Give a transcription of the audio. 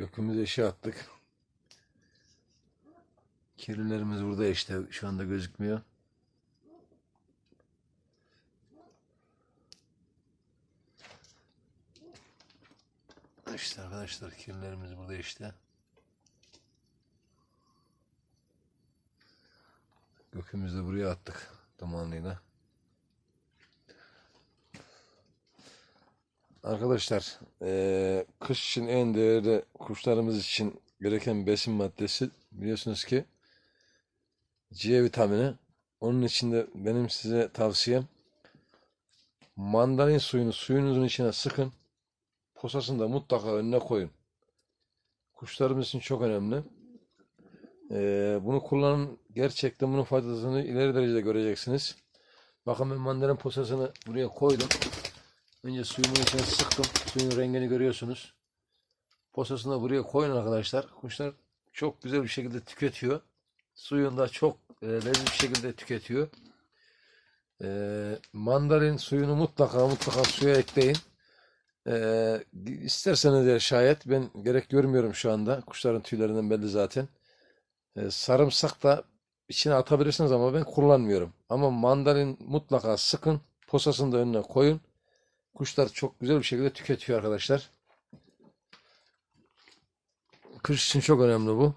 Gökümüze işe attık. Kirlilerimiz burada işte. Şu anda gözükmüyor. İşte arkadaşlar kirlilerimiz burada işte. Gökümüzü buraya attık dumanlıyla. Arkadaşlar eee, kış için en değerli kuşlarımız için gereken besin maddesi biliyorsunuz ki C vitamini. Onun için de benim size tavsiyem mandalin suyunu suyunuzun içine sıkın. Posasını da mutlaka önüne koyun. Kuşlarımız için çok önemli. Eee, bunu kullanın. Gerçekten bunun faydasını ileri derecede göreceksiniz. Bakın ben mandalin posasını buraya koydum. Önce suyumun içine sıktım. Suyun rengini görüyorsunuz. Posasını da buraya koyun arkadaşlar. Kuşlar çok güzel bir şekilde tüketiyor. Suyunu da çok e, lezzetli bir şekilde tüketiyor. E, mandalin suyunu mutlaka mutlaka suya ekleyin. E, isterseniz de şayet ben gerek görmüyorum şu anda. Kuşların tüylerinden belli zaten. E, sarımsak da içine atabilirsiniz ama ben kullanmıyorum. Ama mandalin mutlaka sıkın. Posasını da önüne koyun. Kuşlar çok güzel bir şekilde tüketiyor arkadaşlar. Kış için çok önemli bu.